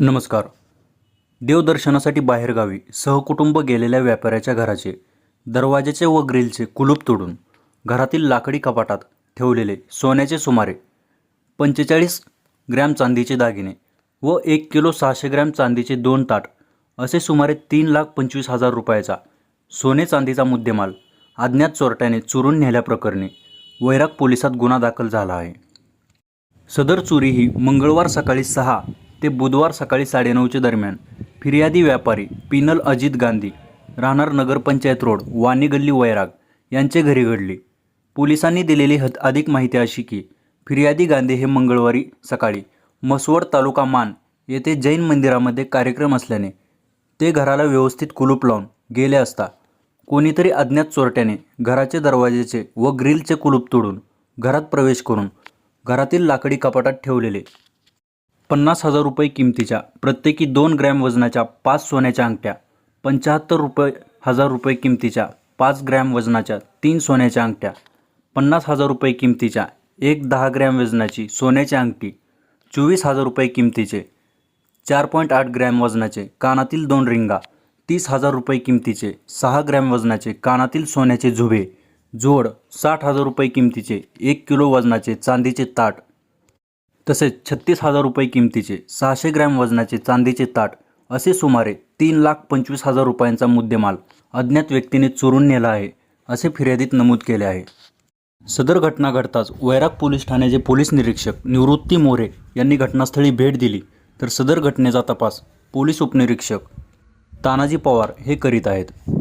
नमस्कार. देवदर्शनासाठी बाहेरगावी सहकुटुंब गेलेल्या व्यापाऱ्याच्या घराचे दरवाजाचे व ग्रिलचे कुलूप तोडून घरातील लाकडी कपाटात ठेवलेले सोन्याचे सुमारे पंचेचाळीस ग्रॅम चांदीचे दागिने व एक किलो सहाशे ग्रॅम चांदीचे दोन ताट असे सुमारे तीन लाख पंचवीस हजार रुपयाचा सोने चांदीचा मुद्देमाल अज्ञात चोरट्याने चोरून नेल्याप्रकरणी वैराग पोलिसात गुन्हा दाखल झाला आहे. सदर चोरी ही मंगळवार सकाळी सहा ते बुधवार सकाळी साडेनऊच्या दरम्यान फिर्यादी व्यापारी पिनल अजित गांधी राहणार नगरपंचायत रोड वाणी गल्ली वैराग यांचे घरी घडली. पोलिसांनी दिलेली हद अधिक माहिती अशी की फिर्यादी गांधी हे मंगळवारी सकाळी मसवड तालुका मान येथे जैन मंदिरामध्ये कार्यक्रम असल्याने ते घराला व्यवस्थित कुलूप लावून गेले असता कोणीतरी अज्ञात चोरट्याने घराचे दरवाजेचे व ग्रिलचे कुलूप तोडून घरात प्रवेश करून घरातील लाकडी कपाटात ठेवलेले. पन्नास हजार रुपये किमतीच्या प्रत्येकी दोन ग्रॅम वजनाच्या पाच सोन्याच्या अंगठ्या. पंच्याहत्तर रुपये हजार रुपये किमतीच्या पाच ग्रॅम वजनाच्या तीन सोन्याच्या अंगठ्या. पन्नास हजार रुपये किमतीच्या एक दहा ग्रॅम वजनाची सोन्याची अंगठी. चोवीस हजार रुपये किमतीचे चार पॉईंट आठ ग्रॅम वजनाचे कानातील दोन रिंगा. तीस हजार रुपये किमतीचे सहा ग्रॅम वजनाचे कानातील सोन्याचे झुबे. जोड साठ हजार रुपये किमतीचे एक किलो वजनाचे चांदीचे ताट. तसेच छत्तीस हजार रुपये किमतीचे सहाशे ग्रॅम वजनाचे चांदीचे ताट. असे सुमारे तीन लाख पंचवीस हजार रुपयांचा मुद्देमाल अज्ञात व्यक्तीने चोरून नेला आहे असे फिर्यादीत नमूद केले आहे. सदर घटना घडताच वैराग पोलीस ठाण्याचे पोलीस निरीक्षक निवृत्ती मोरे यांनी घटनास्थळी भेट दिली. तर सदर घटनेचा तपास पोलीस उपनिरीक्षक तानाजी पवार हे करीत आहेत.